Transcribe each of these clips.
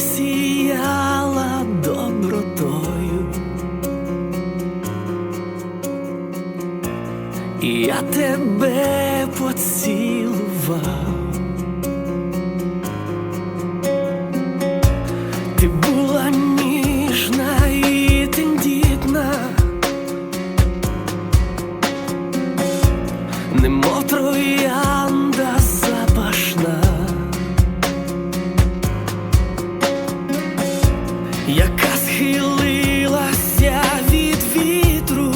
сіяла добротою. І я тебе поцілував. Ти була ніжна і тендітна, немов троянда яка схилилася від вітру,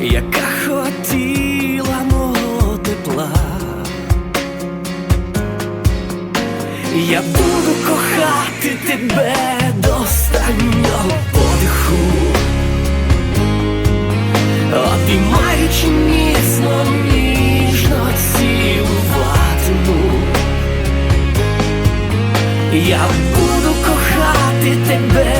яка хотіла мого тепла. Я буду кохати тебе Я буду кохати тебе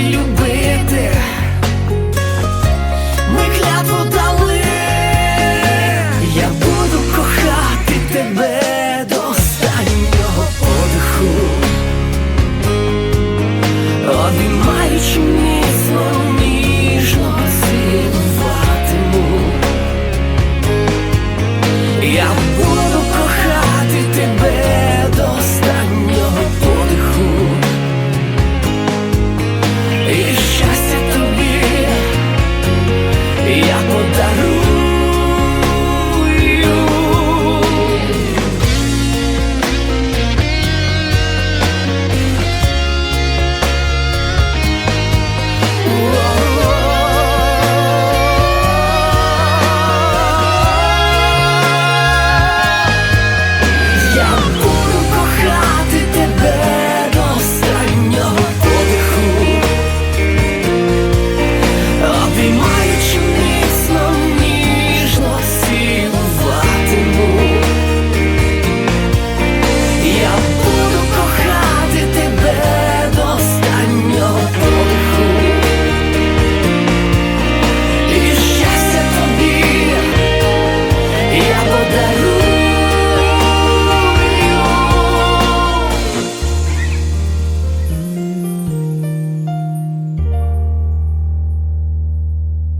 you.